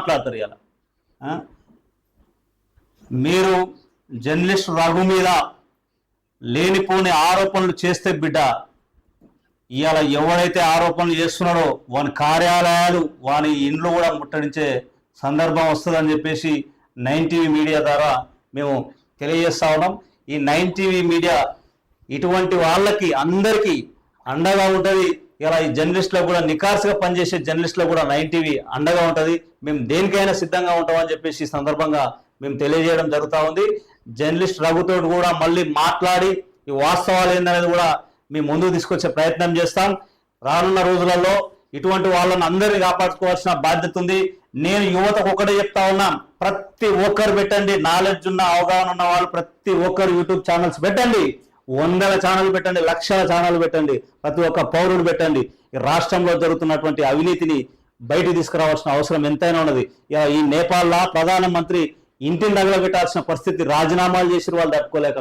మాట్లాడతారు ఇలా మీరు జర్నలిస్ట్ రఘు మీద లేనిపోని ఆరోపణలు చేస్తే బిడ్డ ఇవాళ ఎవరైతే ఆరోపణలు చేస్తున్నాడో వాని కార్యాలయాలు వాని ఇండ్లు కూడా ముట్టడించే సందర్భం వస్తుందని చెప్పేసి నైన్ టీవీ మీడియా ద్వారా మేము తెలియజేస్తా ఉన్నాం. ఈ నైన్ టీవీ మీడియా ఇటువంటి వాళ్ళకి అందరికీ అండగా ఉంటుంది. ఇలా ఈ జర్నలిస్టులకు కూడా నికార్సుగా పనిచేసే జర్నలిస్టులకు కూడా నైన్ టీవీ అండగా ఉంటుంది. మేము దేనికైనా సిద్ధంగా ఉంటామని చెప్పేసి ఈ సందర్భంగా మేము తెలియజేయడం జరుగుతూ ఉంది. జర్నలిస్ట్ రఘుతో కూడా మళ్ళీ మాట్లాడి ఈ వాస్తవాలు ఏందనేది కూడా మేము ముందుకు తీసుకొచ్చే ప్రయత్నం చేస్తాం. రానున్న రోజులలో ఇటువంటి వాళ్ళని అందరినీ కాపాడుకోవాల్సిన బాధ్యత ఉంది. నేను యువతకు ఒకటే చెప్తా ఉన్నా ప్రతి ఒక్కరు పెట్టండి. నాలెడ్జ్ ఉన్న అవగాహన ఉన్న వాళ్ళు ప్రతి ఒక్కరు యూట్యూబ్ ఛానల్స్ పెట్టండి. వందల ఛానల్ పెట్టండి లక్షల ఛానల్ పెట్టండి ప్రతి ఒక్క పౌరుడు పెట్టండి. ఈ రాష్ట్రంలో జరుగుతున్నటువంటి అవినీతిని బయట తీసుకురావాల్సిన అవసరం ఎంతైనా ఉన్నది. ఈ నేపాల్లో ప్రధానమంత్రి ఇంటిని తగలబెట్టాల్సిన పరిస్థితి రాజీనామాలు చేసిన వాళ్ళు తట్టుకోలేక